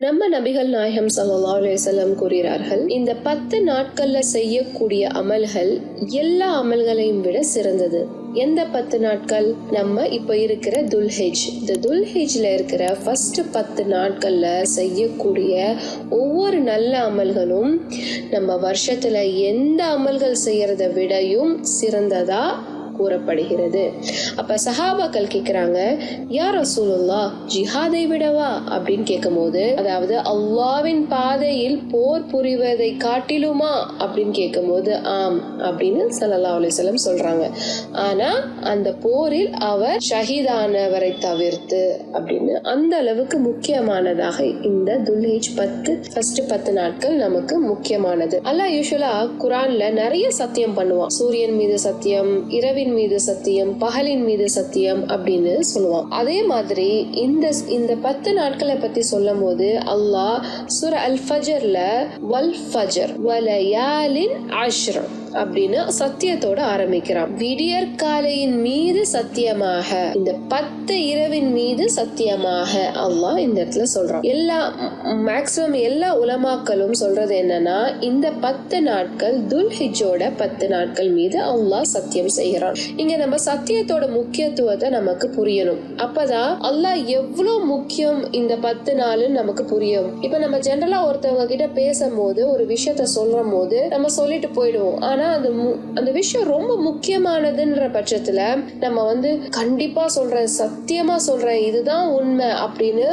நம்ம நபிகள் நாயகம் சல்லா அலைஹி கூறுகிறார்கள் இந்த பத்து நாட்கள்ல செய்யக்கூடிய அமல்கள் எல்லா அமல்களையும் விட சிறந்தது. எந்த பத்து நாட்கள்? நம்ம இப்ப இருக்கிற துல்ஹெஜ். இந்த துல்ஹெஜ்ல இருக்கிற ஃபர்ஸ்ட் பத்து நாட்கள்ல செய்யக்கூடிய ஒவ்வொரு நல்ல அமல்களும் நம்ம வருஷத்துல எந்த அமல்கள் செய்யறத விடையும் சிறந்ததா கூறப்படுகிறது. அப்ப சஹாபாக்கள் கேக்குறாங்க யார் ரசூலுல்லா ஜிஹாதை விடவா? அப்படின்னு கேட்கும்போது அதாவது அல்லாவின் பாதையில் போர் புரிவதை காட்டிலுமா? அப்படின்னு கேட்கும்போது ஆம் அப்படின்னு சல்லா அலிஸ்லம் சொல்றாங்க. ஆனா அந்த போரில் அவர் ஷஹீதானவரை தவிர்த்து அப்படின்னு அந்த அளவுக்கு முக்கியமானதாக இந்த துல்ஹேஜ் பத்து ஃபர்ஸ்ட் பத்து நாட்கள் நமக்கு முக்கியமானது. அல்லாஹ் யூஸ்வலா குரான்ல நிறைய சத்தியம் பண்ணுவான். சூரியன் மீது சத்தியம் இரவின் மீது சத்தியம் பகலின் மீது சத்தியம் அப்படின்னு சொல்லுவான். அதே மாதிரி இந்த இந்த பத்து நாட்களை பத்தி சொல்லும் போது அல்லாஹ் சுர அல் ஃபஜர்ல வல் ஃபஜர் வலயாலின் ஆஷ்ரம் அப்படின்னு சத்தியத்தோட ஆரம்பிக்கிறான். விடியற் காலையின் மீது சத்தியமாக இந்த பத்து இரவின் மீது சத்தியமாக அல்லாஹ் இந்த இடத்துல சொல்றான். எல்லா மேக்சிமம் எல்லா உலமாக்களும் சொல்றது என்னன்னா இந்த பத்து நாட்கள் துல்ஹிஜோட பத்து நாட்கள் மீது அல்லாஹ் சத்தியம் செய்கிறான். இங்க நம்ம சத்தியத்தோட முக்கியத்துவத்தை நமக்கு புரியணும். அப்பதான் அல்லாஹ் எவ்வளவு முக்கியம் இந்த பத்து நாள்னு நமக்கு புரியும். இப்ப நம்ம ஜென்ரலா ஒருத்தவங்க கிட்ட பேசும்போது ஒரு விஷயத்த சொல்லும் போது நம்ம சொல்லிட்டு போயிடுவோம். ஆனா அந்த மு- அந்த விஷயம் ரொம்ப முக்கியமானதுன்ற பட்சத்துல நம்ம வந்து கண்டிப்பா சொல்றேன் சத்தியமா சொல்றேன் இதுதான் உண்மை அப்படின்னு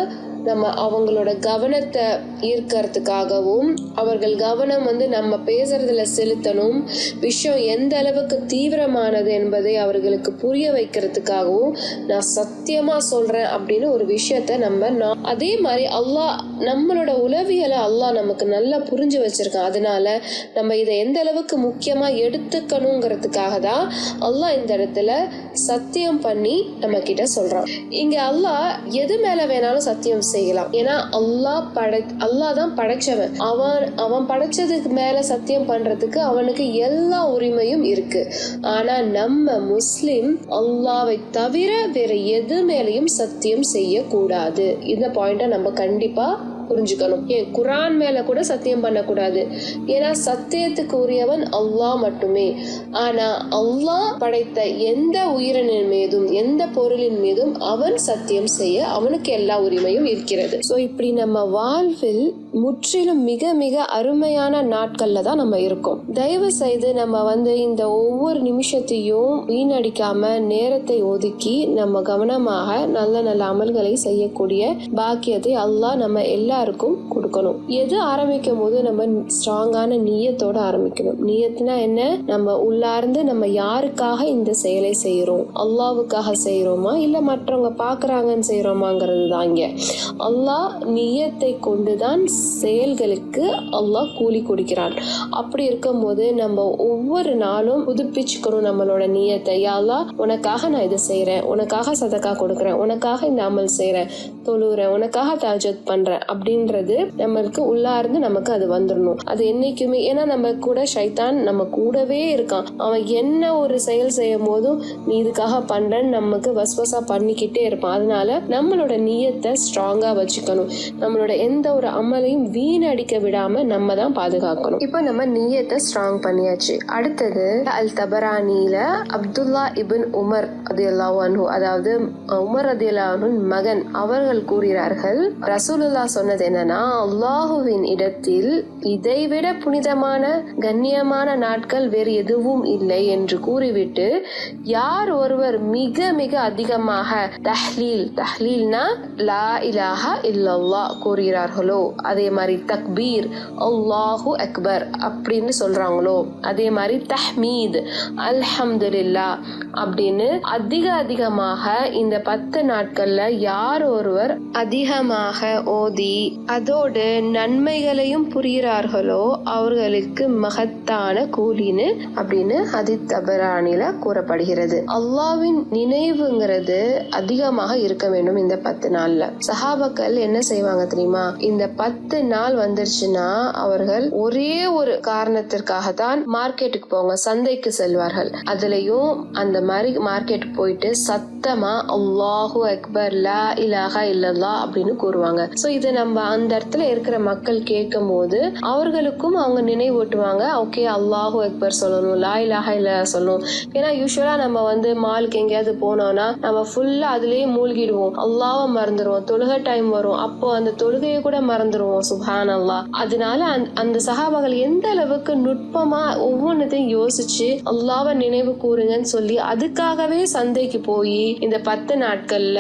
நம்ம அவங்களோட கவனத்தை ஈர்க்கறதுக்காகவும் அவர்கள் கவனம் வந்து நம்ம பேசுறதுல செலுத்தணும். விஷயம் எந்த அளவுக்கு தீவிரமானது என்பதை அவர்களுக்கு புரிய வைக்கிறதுக்காகவும் நான் சத்தியமா சொல்றேன் அப்படின்னு ஒரு விஷயத்த நம்ம அதே மாதிரி அல்லாஹ் நம்மளோட உளவியலை அல்லாஹ் நமக்கு நல்லா புரிஞ்சு வச்சிருக்கான். அதனால நம்ம இதை எந்த அளவுக்கு முக்கியமா எடுத்துக்கணுங்கிறதுக்காக தான் அல்லாஹ் இந்த இடத்துல சத்தியம் பண்ணி நம்ம கிட்ட சொல்றான். இங்க அல்லாஹ் எது மேல வேணாலும் சத்தியம் செய்யலாம். ஏன்னா அல்லாஹ் படை அல்லாஹ் தான் படைச்சவன். அவன் அவன் படைச்சதுக்கு மேல சத்தியம் பண்றதுக்கு அவனுக்கு எல்லா உரிமையும் இருக்கு. ஆனா நம்ம முஸ்லிம் அல்லாவை தவிர வேற எது மேலேயும் சத்தியம் செய்யக்கூடாது. இந்த பாயிண்ட நம்ம கண்டிப்பா புரிஞ்சுக்கணும். ஏன் குரான் மேல கூட சத்தியம் பண்ணக்கூடாது. ஏன்னா சத்தியத்துக்கு உரியவன் அல்லாஹ் மட்டுமே. ஆனா அல்லாஹ் படைத்த எந்த உயிரினின் மீதும் எந்த பொருளின் மீதும் அவன் சத்தியம் செய்ய அவனுக்கு எல்லா உரிமையும் இருக்கிறது. ஸோ இப்படி நம்ம வாழ்வில் முற்றிலும் மிக மிக அருமையான நாட்கள்ல தான் நம்ம இருக்கோம். தயவு செய்து நம்ம வந்து இந்த ஒவ்வொரு நிமிஷத்தையும் வீணடிக்காம நேரத்தை ஒதுக்கி நம்ம கவனமாக நல்ல நல்ல அமல்களை செய்யக்கூடிய பாக்கியத்தை அல்லாஹ் நம்ம எல்லா எல்லாருக்கும் கொடுக்கணும். எது ஆரம்பிக்கும் போது நம்ம ஸ்ட்ராங்கான நீயத்தோட ஆரம்பிக்கணும். நீயத்துனா என்ன? நம்ம உள்ளார்ந்து நம்ம யாருக்காக இந்த செயலை செய்யறோம் அல்லாவுக்காக செய்யறோமா இல்ல மற்றவங்க பாக்குறாங்கன்னு செய்யறோமாங்கிறது தான் இங்க. அல்லாஹ் நியத்தை கொண்டுதான் செயல்களுக்கு அல்லாஹ் கூலி கொடுக்கிறான். அப்படி இருக்கும்போது நம்ம ஒவ்வொரு நாளும் புதுப்பிச்சுக்கணும் நம்மளோட நியத்தை. யாழ்லா உனக்காக நான் இதை செய்யறேன் உனக்காக சதக்கா கொடுக்குறேன். உனக்காக இந்த அமல் செய்றேன். தொழுகிறேன் உனக்காக தாஜத் பண்றேன். அப்படின்றது நம்மளுக்கு உள்ளார்ந்து நமக்கு அது வந்துடணும் அது என்னைக்குமே ஏன்னா நம்ம கூட ஷைத்தான் நம்ம கூடவே இருக்கான். அவன் என்ன ஒரு செயல் செய்யும் போதும் நீ இதுக்காக பண்றேன்னு நமக்கு வஸ்வசா பண்ணிக்கிட்டே இருப்பான். அதனால நம்மளோட நியத்தை ஸ்ட்ராங்கா வச்சுக்கணும். நம்மளோட எந்த ஒரு அமலையும் வீணடிக்க விடாம நம்ம தான் பாதுகாக்கணும். இப்போ நம்ம நியத்தை ஸ்ட்ராங் பண்ணியாச்சு. அடுத்தது அல் தபரானில அப்துல்லா இபின் உமர் அது அன்ஹு அதாவது உமர் ரதியல்லாஹு மகன் அவர்கள் கூறுகிறார்கள் ரசூலுல்லா சொன்னது என்னன்னா அல்லாஹுவின் இடத்தில் இதைவிட புனிதமான கண்ணியமான நாட்கள் வேறு எதுவும் இல்லை என்று கூறிவிட்டு யார் ஒருவர் மிக மிக அதிகமாக தஹ்லீல் தஹ்லீல்னா லா இலாஹா இல்லல்லா கூறுகிறார்களோ அதே மாதிரி தக்பீர் அல்லாஹு அக்பர் அப்படின்னு சொல்றாங்களோ அதே மாதிரி தஹ்மீத் அல்ஹம்துலில்லா அப்படின்னு அதிக அதிகமாக இந்த பத்து நாட்கள்ல யார் ஒருவர் அதிகமாக ஓதி அதோடு நன்மைகளையும் புரிகிறார்களோ அவர்களுக்கு மகத்தான கூலின்னு அப்படின்னு அதித் தபரானில கூறப்படுகிறது. அல்லாவின் நினைவுங்கிறது அதிகமாக இருக்க வேண்டும் இந்த பத்து நாள்ல. சஹாபக்கள் என்ன செய்வாங்க தெரியுமா? இந்த பத்து நாள் வந்துருச்சுன்னா அவர்கள் ஒரே ஒரு காரணத்திற்காக தான் மார்க்கெட்டுக்கு போவாங்க சந்தைக்கு செல்வார்கள். அதுலயும் அந்த மாதிரி மார்க்கெட் போயிட்டு சத்தமா அல்லாஹு அக்பர் லா இலாஹா இல்லல்லா அப்படின்னு கூறுவாங்க. சோ இதை நம்ம நம்ம அந்த இடத்துல இருக்கிற மக்கள் கேட்கும் போது அவர்களுக்கும் அவங்க நினைவூட்டுவாங்க. ஓகே அல்லாஹு அக்பர் சொல்லணும் லா இலாஹ இல்ல சொல்லணும். ஏன்னா யூஸ்வலா நம்ம வந்து மாலுக்கு எங்கேயாவது போனோம்னா நம்ம ஃபுல்லா அதுலயே மூழ்கிடுவோம். அல்லாவ மறந்துடுவோம். தொழுகை டைம் வரும். அப்போ அந்த தொழுகையை கூட மறந்துடுவோம் சுஹான் அல்லா அதனால அந்த- அந்த எந்த அளவுக்கு நுட்பமா ஒவ்வொன்றத்தையும் யோசிச்சு அல்லாவை நினைவு கூறுங்கன்னு சொல்லி அதுக்காகவே சந்தைக்கு போய் இந்த பத்து நாட்கள்ல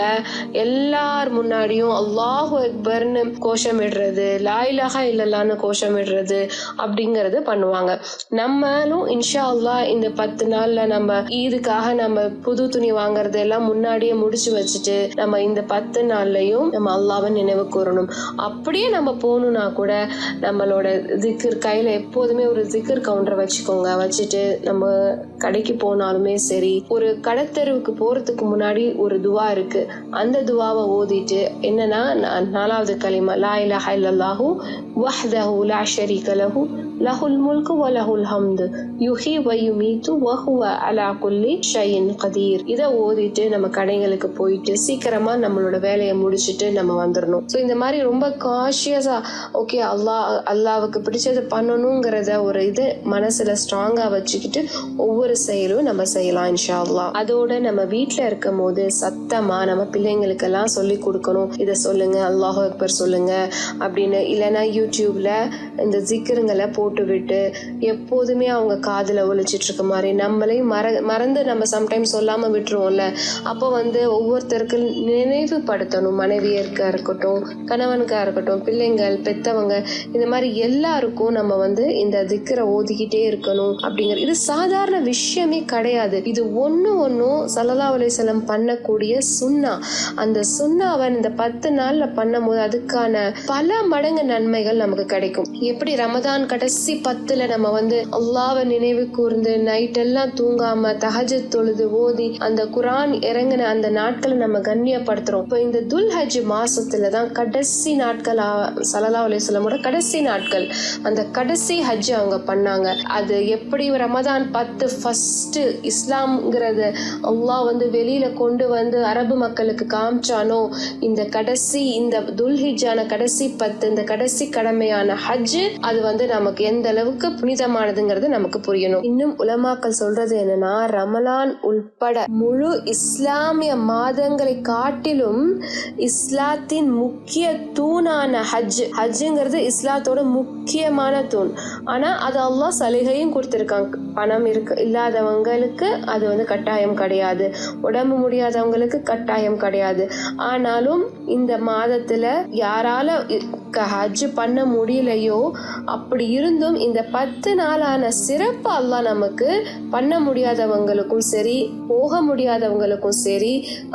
எல்லார் முன்னாடியும் அல்லாஹு அக்பர்னு கோஷமிடுறது லாயிலாக இல்லலான்னு கோஷமிடுறது அப்படிங்கறது பண்ணுவாங்க. நம்மளும் இன்ஷா அல்லாஹ் இந்த பத்து நாள்ல நம்ம ஈதுக்காக நம்ம புது துணி வாங்குறது எல்லாம் முன்னாடியே முடிச்சு வச்சுட்டு நம்ம இந்த பத்து நாள்லயும் நம்ம அல்லாவை நினைவு கூறணும். அப்படியே நம்ம போகணும்னா கூட நம்மளோட திக்கர் கையில எப்போதுமே ஒரு திக்கர் கவுண்டரை வச்சுக்கோங்க. வச்சுட்டு நம்ம கடைக்கு போனாலுமே சரி ஒரு கடத்தெருவுக்கு போறதுக்கு முன்னாடி ஒரு துவா இருக்கு. அந்த துவாவை ஓதிட்டு என்னன்னா நாலாவது நாலாவது الكريمة لا إله إلا الله وحده لا شريك له முல்கு வ லஹுல் ஹம்து யுஹி வ யுமீத்து வ ஹுவ அலா குல்லி ஷைஇன் கதீர் இதை ஓதிட்டு நம்ம கடைகளுக்கு போயிட்டு சீக்கிரமா நம்மளோட வேலையை முடிச்சிட்டு நம்ம வந்துடணும் ஸோ இந்த மாதிரி ரொம்ப காஷியஸா ஓகே அல்லாஹ் அல்லாவுக்கு பிடிச்சது பண்ணணுங்கிறத ஒரு இது மனசுல ஸ்ட்ராங்கா வச்சுக்கிட்டு ஒவ்வொரு செயலும் நம்ம செய்யலாம் இன்ஷா அல்லாஹ் அதோட நம்ம வீட்ல இருக்கும் போது சத்தமா நம்ம பிள்ளைங்களுக்கெல்லாம் சொல்லி கொடுக்கணும். இதை சொல்லுங்க அல்லாஹ் அக்பர் சொல்லுங்க அப்படின்னு. இல்லைன்னா யூடியூப்ல இந்த ஜிக்கருங்களை போட்டுவிட்டு எப்போதுமே அவங்க காதில் ஒழிச்சிட்டு இருக்க மாதிரி நம்மளையும் மற மறந்து நம்ம சம்டைம்ஸ் சொல்லாமல் விட்டுருவோம்ல. அப்போ வந்து ஒவ்வொருத்தருக்கு நினைவுபடுத்தணும். மனைவியருக்காக இருக்கட்டும் கணவனுக்காக இருக்கட்டும் பிள்ளைங்கள் பெத்தவங்க இந்த மாதிரி எல்லாருக்கும் நம்ம வந்து இந்த திக்கரை ஓதிக்கிட்டே இருக்கணும் அப்படிங்கிற இது சாதாரண விஷயமே கிடையாது. இது ஒன்று ஒன்றும் சல்லல்லா அலிசல்லம் பண்ணக்கூடிய சுண்ணா. அந்த சுண்ணாவை இந்த பத்து நாளில் பண்ணும்போது அதுக்கான பல மடங்கு நன்மைகள் நமக்கு கிடைக்கும். எப்படி ரமதான் கடைசி பத்துல நம்ம வந்து அல்லாவை நினைவு கூர்ந்து நைட் எல்லாம் தூங்காம தஹஜத் தொழுது ஓதி அந்த குரான் இறங்கின அந்த நாட்களை நம்ம கண்ணியப்படுத்துறோம். இப்போ இந்த துல்ஹஜ் மாசத்துல தான் கடைசி நாட்கள் சலலா சல்லல்லா அலிஸ்லமோட கடைசி நாட்கள். அந்த கடைசி ஹஜ் அவங்க பண்ணாங்க. அது எப்படி ரமதான் பத்து ஃபர்ஸ்ட் இஸ்லாம்ங்கிறத அல்லாஹ் வந்து வெளியில கொண்டு வந்து அரபு மக்களுக்கு காமிச்சானோ இந்த கடைசி இந்த துல்ஹிஜான கடைசி பத்து இந்த கடைசி கடமையான ஹஜ் அது வந்து நமக்கு எந்த அளவுக்கு புனிதமானதுங்கிறது நமக்கு புரியணும். இன்னும் உலமாக்கள் சொல்றது என்னன்னா ரமலான் உள்பட முழு இஸ்லாமிய மாதங்களை காட்டிலும் இஸ்லாத்தின் முக்கிய தூணான ஹஜ். ஹஜ்ஜுங்கிறது இஸ்லாத்தோட முக்கியமான தூண். ஆனா அது அல்லாஹ் சலுகையும் கொடுத்திருக்காங்க. பணம் இருக்கு இல்லாதவங்களுக்கு அது வந்து கட்டாயம் கிடையாது. உடம்பு முடியாதவங்களுக்கு கட்டாயம் கிடையாது. ஆனாலும் இந்த மாதத்துல யாரால ஹஜ் பண்ண முடியலையோ? அப்படி இருந்தும் இந்த பத்து நாளான சிறப்பு அல்லாஹ் நமக்கு பண்ண முடியாதவங்களுக்கும் சரி போக முடியாதவங்களுக்கும் சரி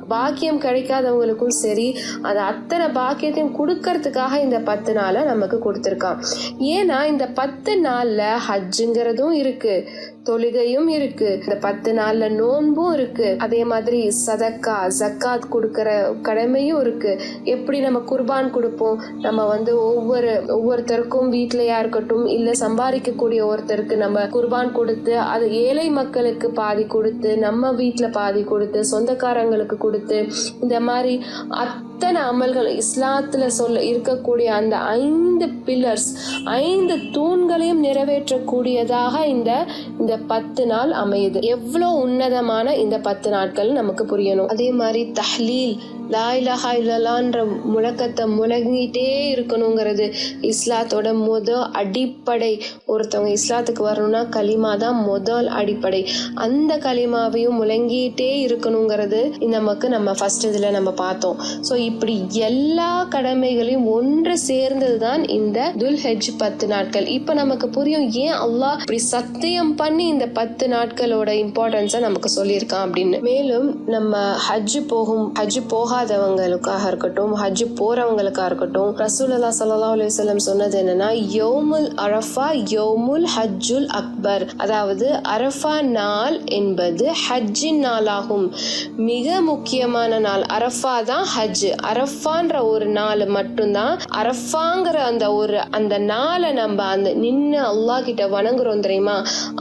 பாக்கியம் கிடைக்காதவங்களுக்கும் சரி அது அத்தனை பாக்கியத்தையும் கொடுக்கறதுக்காக இந்த பத்து நாளை நமக்கு கொடுத்துருக்கான். ஏன்னா இந்த பத்து நாளில் ஹஜ்ஜுங்கிறதும் இருக்கு தொழுகையும் இருக்கு இந்த பத்து நாள்ல நோன்பும் இருக்கு அதே மாதிரி சதக்கா ஜக்காத் கொடுக்கற கடமையும் இருக்கு. எப்படி நம்ம குர்பான் கொடுப்போம்? நம்ம வந்து ஒவ்வொரு ஒவ்வொருத்தருக்கும் வீட்லயா இருக்கட்டும் இல்ல சம்பாதிக்கக்கூடிய ஒருத்தருக்கு நம்ம குர்பான் கொடுத்து அது ஏழை மக்களுக்கு பாதி கொடுத்து நம்ம வீட்டுல பாதி கொடுத்து சொந்தக்காரங்களுக்கு கொடுத்து இந்த மாதிரி அத்தனை அமல்கள் இஸ்லாத்துல சொல்ல இருக்கக்கூடிய அந்த ஐந்து பில்லர்ஸ் ஐந்து தூண்களையும் நிறைவேற்றக்கூடியதாக இந்த இந்த பத்து நாள் அமையுது. எவ்வளோ உன்னதமான இந்த பத்து நாட்கள் நமக்கு புரியணும். அதே மாதிரி தஹ்லீல் லா இல்லலான்ற முழக்கத்தை முழங்கிட்டே இருக்கணுங்கிறது இஸ்லாத்தோட முதல் அடிப்படை. ஒருத்தவங்க இஸ்லாத்துக்கு வரணும்னா கலிமா தான் முதல் அடிப்படை. அந்த கலிமாவையும் முழங்கிட்டே இருக்கணுங்கிறது நமக்கு நம்ம ஃபர்ஸ்ட் இதில் நம்ம பார்த்தோம். ஸோ இப்படி எல்லா கடமைகளையும் ஒன்று சேர்ந்தது தான் இந்த துல் ஹஜ் பத்து நாட்கள். இப்போ நமக்கு புரியும் ஏன் அல்லாஹ் இப்படி சத்தியம் பண்ணி இந்த பத்து நாட்களோட இம்பார்ட்டன்ஸை நமக்கு சொல்லியிருக்கான் அப்படின்னு. மேலும் நம்ம ஹஜ் போகும் ஹஜ் போகாதவங்களுக்காக இருக்கட்டும் ஹஜ் போறவங்களுக்கா இருக்கட்டும் ரசூலல்லா சல்லா அலைஹி சொன்னது என்னன்னா யோமுல் அரஃபா யோமுல் ஹஜ்ஜுல் அக்பர். அதாவது அரஃபா நாள் என்பது ஹஜ்ஜின் நாளாகும். மிக முக்கியமான நாள். அரஃபா தான் ஹஜ். அரஃபான்ற ஒரு நாள் மட்டும்தான் அரஃபாங்கிற அந்த ஒரு அந்த நாளை நம்ம அந்த நின்று அல்லாஹ் கிட்ட வணங்குறோம் தெரியுமா?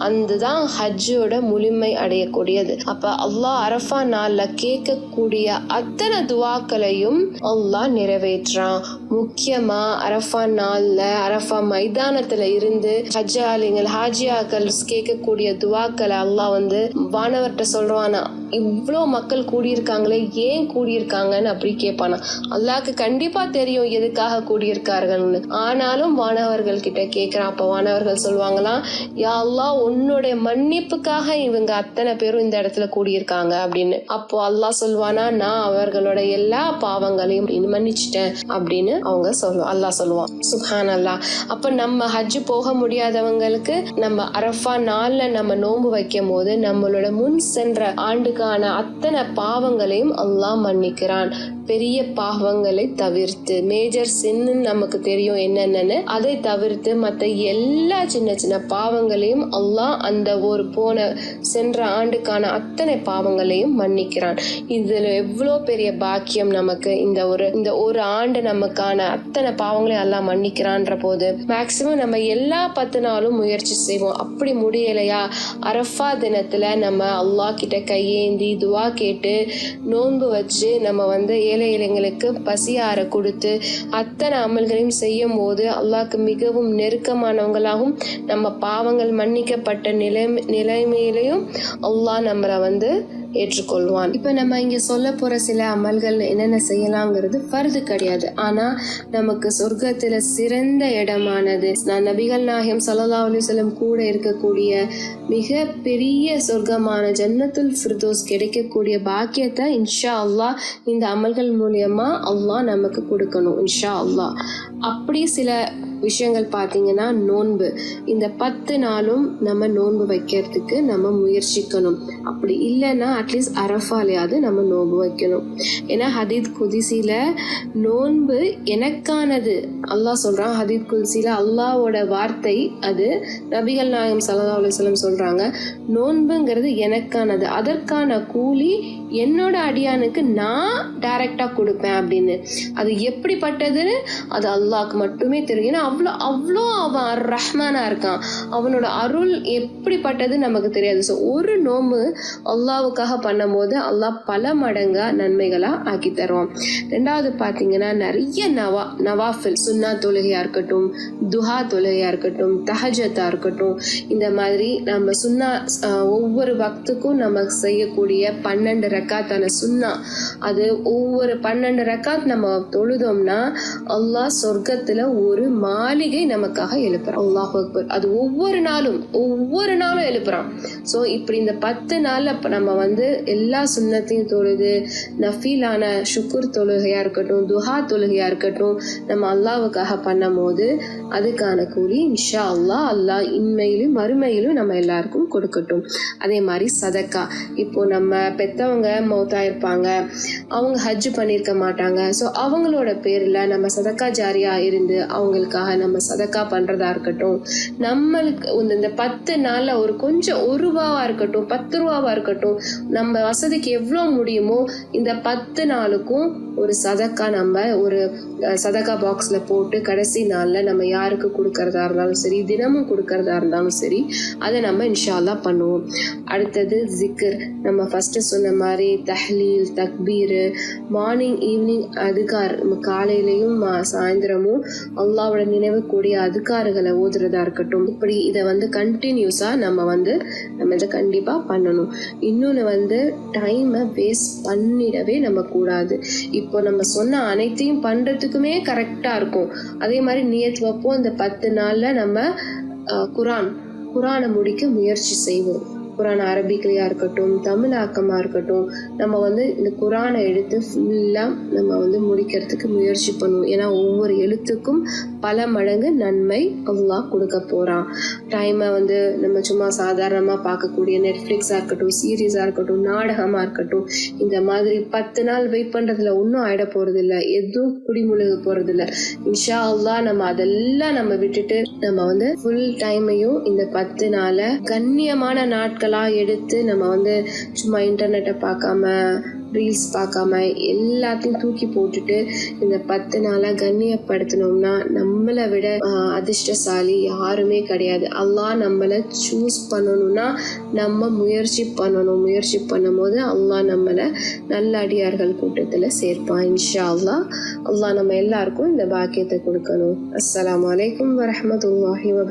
அதுதான் ஹஜ்ஜோட முழுமை அடையக்கூடியது. அப்ப அல்லாஹ் அரஃபா நாள்ல கேட்கக்கூடிய அத்தனை துவாக்களையும் அல்லாஹ் நிறைவேற்றான் முக்கியமா அரஃபா நாள்ல அரஃபா மைதானத்துல இருந்து ஹஜ்ஜாலிங்கள் ஹாஜியாக்கள் கேட்கக்கூடிய துவாக்களை அல்லாஹ் வந்து வானவர்கிட்ட சொல்றானா. இவ்வளோ மக்கள் கூடியிருக்காங்களே ஏன் கூடியிருக்காங்கன்னு அப்படி கேட்பான். அல்லாஹ்க்கு கண்டிப்பா தெரியும் எதுக்காக கூடியிருக்கார்கள்னு. ஆனாலும் வானவர்கள் கிட்ட கேட்கிறான். அப்ப வானவர்கள் சொல்லுவாங்களாம் யா அல்லாஹ் உன்னுடைய மன்னிப்புக்காக இவங்க அத்தனை பேரும் இந்த இடத்துல கூடியிருக்காங்க அப்படின்னு. அப்போ அல்லாஹ் சொல்லுவானா நான் அவர்களோட எல்லா பாவங்களையும் மன்னிச்சிட்டேன் அப்படின்னு அவங்க சொல்லுவான் அல்லாஹ் சொல்லுவான். சுஹான் அல்லா அப்ப நம்ம ஹஜ் போக முடியாதவங்களுக்கு நம்ம அரஃபா நாள்ல நம்ம நோன்பு வைக்கும் போது நம்மளோட முன் சென்ற ஆண்டுக்கான அத்தனை பாவங்களையும் அல்லாஹ் மன்னிக்கிறான். பெரிய பாவங்களை தவிர்த்து மேஜர் சின்னு நமக்கு தெரியும் என்னென்னு அதை தவிர்த்து மற்ற எல்லா சின்ன சின்ன பாவங்களையும் அல்லாஹ் அந்த ஒரு போன சென்ற ஆண்டுக்கான அத்தனை பாவங்களையும் மன்னிக்கிறான். இதுல எவ்வளோ பெரிய பாக்கியம் நமக்கு இந்த ஒரு இந்த ஒரு ஆண்டு நமக்கான அத்தனை பாவங்களையும் எல்லாம் மன்னிக்கிறான்ற போது மேக்சிமம் நம்ம எல்லா பத்து நாளும் முயற்சி செய்வோம். அப்படி முடியலையா? அரஃபா தினத்துல நம்ம அல்லாஹ் கிட்ட கையேந்தி துவா கேட்டு நோன்பு வச்சு நம்ம வந்து ஏழை எங்களுக்கு பசியார கொடுத்து அத்தனை அமல்களையும் செய்யும் போது அல்லாஹ்க்கு மிகவும் நெருக்கமானவங்களாகவும் நம்ம பாவங்கள் மன்னிக்கப்பட்ட நிலை நிலைமையிலையும் அல்லாஹ் நம்மளை வந்து ஏற்றுக்கொள்வான். இப்போ நம்ம இங்கே சொல்ல போகிற சில அமல்கள் என்னென்ன செய்யலாங்கிறது ஃபர்து கிடையாது. ஆனால் நமக்கு சொர்க்கத்தில் சிறந்த இடமானது நான் நபிகள் நாயகம் சல்லா அலிஸ்லம் கூட இருக்கக்கூடிய மிக பெரிய சொர்க்கமான ஜன்னத்துல் ஃபிர்தோஸ் கிடைக்கக்கூடிய பாக்கியத்தை இன்ஷா அல்லா இந்த அமல்கள் மூலியமாக அல்லாஹ் நமக்கு கொடுக்கணும் இன்ஷா அல்லா அப்படி சில விஷயங்கள் பார்த்தீங்கன்னா நோன்பு. இந்த பத்து நாளும் நம்ம நோன்பு வைக்கிறதுக்கு நம்ம முயற்சிக்கணும். அப்படி இல்லைன்னா அட்லீஸ்ட் அரஃபாலையாவது நம்ம நோன்பு வைக்கணும். ஏன்னா ஹதீத் குதிசியில் நோன்பு எனக்கானது. அல்லாஹ் சொல்கிறான் ஹதீத் குதிசியில் அல்லாவோட வார்த்தை அது. நபிகள் நாயகம் சல்லா அலுவலம் சொல்கிறாங்க நோன்புங்கிறது எனக்கானது. அதற்கான கூலி என்னோட அடியானுக்கு நான் டைரக்டா கொடுப்பேன் அப்படின்னு. அது எப்படிப்பட்டதுன்னு அது அல்லாஹ்க்கு மட்டுமே தெரியும். ஏன்னா அவ்வளோ அவ்வளோ அவன் ரஹ்மானாக ரஹ்மானா இருக்கான். அவனோட அருள் எப்படிப்பட்டது நமக்கு தெரியாது. ஸோ ஒரு நோம்பு அல்லாவுக்காக பண்ணும்போது அல்லாஹ் பல மடங்கா நன்மைகளா ஆக்கி தருவான். ரெண்டாவது பார்த்தீங்கன்னா நிறைய நவா நவாஃபில் சுன்னா தொழுகையா இருக்கட்டும் துஹா தொழுகையா இருக்கட்டும் தஹஜத்தா இருக்கட்டும் இந்த மாதிரி நம்ம சுன்னா ஒவ்வொரு பக்துக்கும் நம்ம செய்யக்கூடிய பன்னெண்டு ரக்காத்தான சுண்ணா அது ஒவ்வொரு பன்னெண்டு ரக்காத் நம்ம தொழுதோம்னா அல்லாஹ் சொர்க்கத்துல ஒரு மாளிகை நமக்காக எழுப்புறான். அல்லாஹ் அக்பர். அது ஒவ்வொரு நாளும் ஒவ்வொரு நாளும் எழுப்புறான். ஸோ இப்படி இந்த பத்து நாள் இப்ப நம்ம வந்து எல்லா சுண்ணத்தையும் தொழுது நஃபீலான சுக்குர் தொழுகையா இருக்கட்டும் துஹா தொழுகையா இருக்கட்டும் நம்ம அல்லாவுக்காக பண்ணும் போது அதுக்கான கூலி இன்ஷா அல்லாஹ் அல்லாஹ் இன்மையிலும் மறுமையிலும் நம்ம எல்லாருக்கும் கொடுக்கட்டும். அதே மாதிரி சதக்கா. இப்போ நம்ம பெத்தவங்க மௌத்தா இருப்பாங்க. அவங்க ஹஜ் பண்ணியிருக்க மாட்டாங்க. ஸோ அவங்களோட பேரில் நம்ம சதக்கா ஜாரியாக இருந்து அவங்களுக்காக நம்ம சதக்கா பண்ணுறதா இருக்கட்டும் நம்மளுக்கு இந்த- இந்த பத்து நாளில் ஒரு கொஞ்சம் ஒரு ரூபாவாக இருக்கட்டும் பத்து ரூபாவாக இருக்கட்டும் நம்ம வசதிக்கு எவ்வளோ முடியுமோ இந்த பத்து நாளுக்கும் ஒரு சதக்கா நம்ம ஒரு சதக்கா பாக்ஸில் போட்டு கடைசி நாளில் நம்ம யாருக்கு கொடுக்கறதா இருந்தாலும் சரி தினமும் கொடுக்கறதா இருந்தாலும் சரி அதை நம்ம இன்ஷால்லா பண்ணுவோம். அடுத்தது ஜிக்கர் நம்ம ஃபஸ்ட்டு சொன்ன மாதிரி தஹ்லீல் தக்பீர் மார்னிங் ஈவினிங் அதுகார் நம்ம காலையிலையும் மா- சாயந்தரமும் அல்லாவோட நினைவு கூடிய அதுக்காறுகளை ஓதுறதா இருக்கட்டும். இப்படி இதை வந்து கண்டினியூஸா நம்ம வந்து நம்ம இதை கண்டிப்பா பண்ணணும். இன்னொன்று வந்து டைமை வேஸ்ட் பண்ணிடவே நம்ம கூடாது. இப்போ நம்ம சொன்ன அனைத்தையும் பண்றதுக்குமே கரெக்டா இருக்கும். அதே மாதிரி நியத் வைப்போம். இந்த பத்து நாள்ல நம்ம அஹ், குரான் குரானை முடிக்க முயற்சி செய்வோம். குரான் அரபிக்லையா இருக்கட்டும் தமிழ் ஆக்கமா இருக்கட்டும் நம்ம வந்து இந்த குரானை எடுத்து ஃபுல்லா நம்ம வந்து முடிக்கிறதுக்கு முயற்சி பண்ணுவோம். ஏன்னா ஒவ்வொரு எழுத்துக்கும் பல மடங்கு நன்மை அவ்வளோ கொடுக்க போறான். டைமை வந்து நம்ம சும்மா சாதாரணமா பார்க்கக்கூடிய நெட்ஃப்ளிக்ஸாக இருக்கட்டும் சீரீஸா இருக்கட்டும் நாடகமா இருக்கட்டும் இந்த மாதிரி பத்து நாள் வெயிட் பண்றதுல ஒன்றும் ஆயிட போறது எதுவும் குடிமுழுக போறது இல்ல இன்ஷா அல்லா நம்ம அதெல்லாம் நம்ம விட்டுட்டு நம்ம வந்து ஃபுல் டைமையும் இந்த பத்து நாளை கண்ணியமான நாட்கள் டோட்டலாக எடுத்து நம்ம வந்து சும்மா இன்டர்நெட்டை பார்க்காம ரீல்ஸ் பார்க்காம எல்லாத்தையும் தூக்கி போட்டுட்டு இந்த பத்து நாளாக கண்ணியப்படுத்தினோம்னா நம்மளை விட அதிர்ஷ்டசாலி யாருமே கிடையாது. அல்லாஹ் நம்மளை சூஸ் பண்ணணும்னா நம்ம முயற்சி பண்ணணும். முயற்சி பண்ணும்போது அல்லாஹ் நம்மளை நல்ல அடியார்கள் கூட்டத்தில் சேர்ப்பான் இன்ஷா அல்லா அல்லாஹ் நம்ம எல்லாருக்கும் இந்த பாக்கியத்தை கொடுக்கணும். அஸ்லாம் வலைக்கம் வரமத்துல்லாஹி வபர்